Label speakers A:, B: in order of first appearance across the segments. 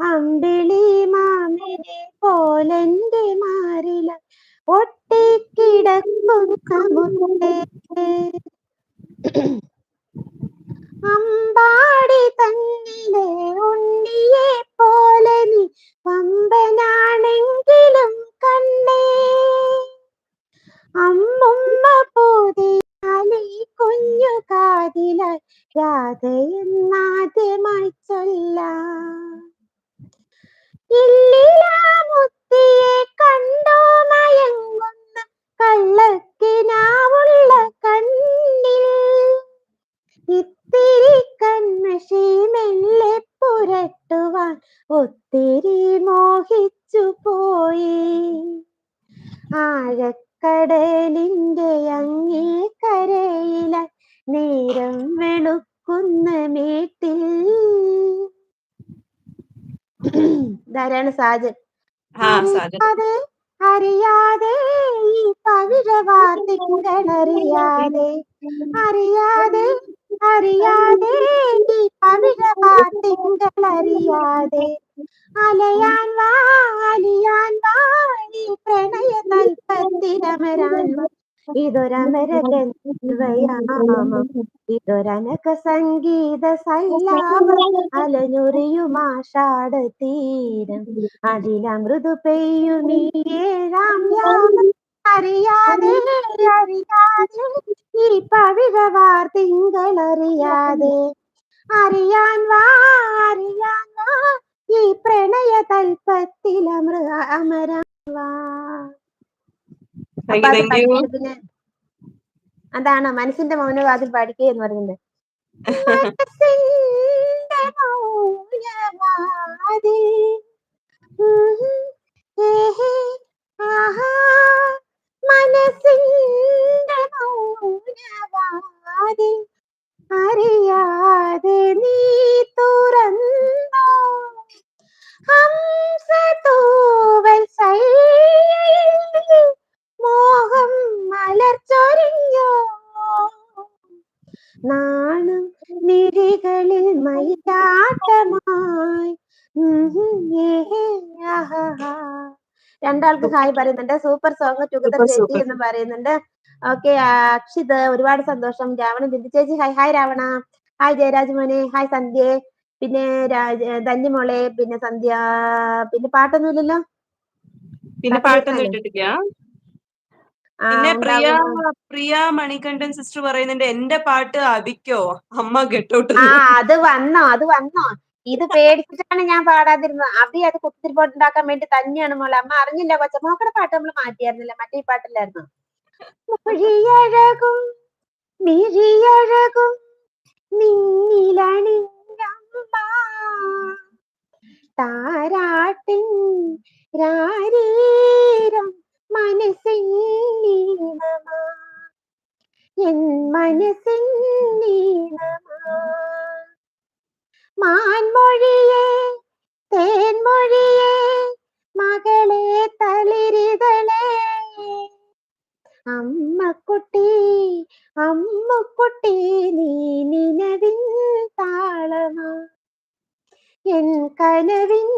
A: അമ്പിളി മാമിനെ പോലെന്റെ മാറില ഒട്ടിക്കിടക്കുന്ന മുത്തേ അമ്പാടി തന്നിലെ ഉണ്ണിയെ പോലെ നീ പമ്പനാണെങ്കിലും കണ്ണേ അമ്മുമ്മ പോതി കുഞ്ഞു കാതിലായി രാധയെന്നാദ്യമായി ചൊല്ലാം ഇല്ലിലാമുത്തിയെ കണ്ടോ മയങ്ങുന്ന കള്ളക്കിനാവുള്ള കണ്ണിൽ. ഇത്തിരി കൺമഷി മെല്ലെ പുരട്ടുവാൻ ഒത്തിരി മോഹിച്ചു പോയി. ആഴക്കടലിന്റെ അങ്ങേ കരയില നേരം വെളുക്കുന്ന മേട്ടിൽ. ധാരാണ് സാജൻ? അറിയാതെ അറിയാതെ ഈ പവിഴവാർത്തിങ്കളറിയാതെ അറിയാതെ അറിയാതെ ഈ പവിഴവാർത്തിങ്കളറിയാതെ അലയാൻ വാ ഇതൊരനക സംഗീത സല്ലാപം അലഞ്ഞുറിയുമാഷാട തീരം അതിലമൃദു അറിയാതെ അറിയാതെ ഈ പവിഴവാർ തിങ്കളറിയാതെ അറിയാൻ വാ അറിയാൻ വാ ഈ പ്രണയ തൽപ്പത്തിലമൃ അമരാൻ വാ അതാണ് മനസ്സിന്റെ മൗനവാതിൽ പാടിക്കുക എന്ന് പറയുന്നത്. മനസ്സിന്റെ മൗനവാതിൽ മലർച്ചൊരിഞ്ഞോ നാണം മിഴികളിൽ. രണ്ടാൾക്ക് ഹായ് പറയുന്നുണ്ട്. സൂപ്പർ സോങ് ടുഗദർ ചേച്ചി എന്ന് പറയുന്നുണ്ട്. ഓക്കെ അക്ഷിത് ഒരുപാട് സന്തോഷം. രാവണൻ ബിന്ദു ചേച്ചി hi hi Ravana. Hi Jayaraj മോനെ. ഹായ് സന്ധ്യ. പിന്നെ രാജ ധന്യമോളെ പിന്നെ സന്ധ്യ. പിന്നെ പാട്ടൊന്നുമില്ലല്ലോ
B: പിന്നെ പാട്ടൊന്നും? ഇട്ടിട്ടില്ല. പിന്നെ പ്രിയ പ്രിയ മണികണ്ഠൻ സിസ്റ്റർ പറയുന്നുണ്ട് എന്റെ പാട്ട് അബിക്കോ അമ്മ കെട്ടോട്ട്
A: ആ അത് വന്നോ അത് വന്നോ. ഇത് പേടിച്ചിട്ടാണ് ഞാൻ പാടാതിരുന്നത്. അബി അത് കുത്തിരിപ്പോട്ടുണ്ടാക്കാൻ വേണ്ടി തന്നെയാണ് മോളെ. അമ്മ അറിഞ്ഞില്ല കൊച്ച. മോക്കടെ പാട്ട് നമ്മൾ മാറ്റിയായിരുന്നില്ല? മറ്റേ പാട്ടില്ലായിരുന്നു? മൊഴിയഴകും മിഴിയഴകും നിന്നിലണിഞ്ഞമ്മ താരാട്ടിൻ രാരീരം മാൻമൊഴിയേ തേൻമൊഴിയേ മകളെ തളിരിതളേ അമ്മക്കുട്ടി അമ്മുക്കുട്ടി നീ നിനവിൻ താളമാ. എൻ കനവിൻ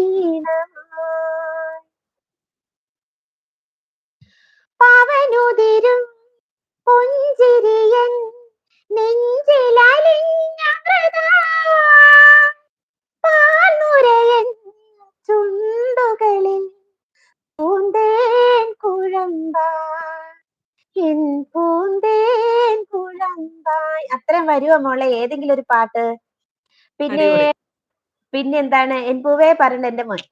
A: ഈണമാ പവനുതിരും ചുണ്ടുകളിൽ പൂന്തേൻ കുഴമ്പായി എൻ പൂന്തേൻ കുഴമ്പായി. അത്രയും വരുമോ മോളെ? ഏതെങ്കിലും ഒരു പാട്ട്? പിന്നെ. പിന്നെ എന്താണ് എൻ പൂവേ പറഞ്ഞ എന്റെ മോൻ.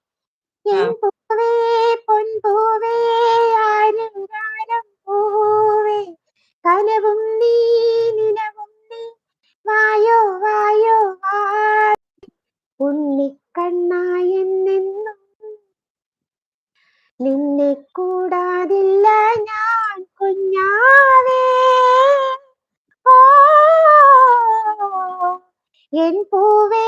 A: എൻ. പൂവേ പൊൻപൂവേ പൂവേ. കനവും നീ നിന്നെ കൂടാതില്ല ഞാൻ കുഞ്ഞാവേ. ഓ എൻ പൂവേ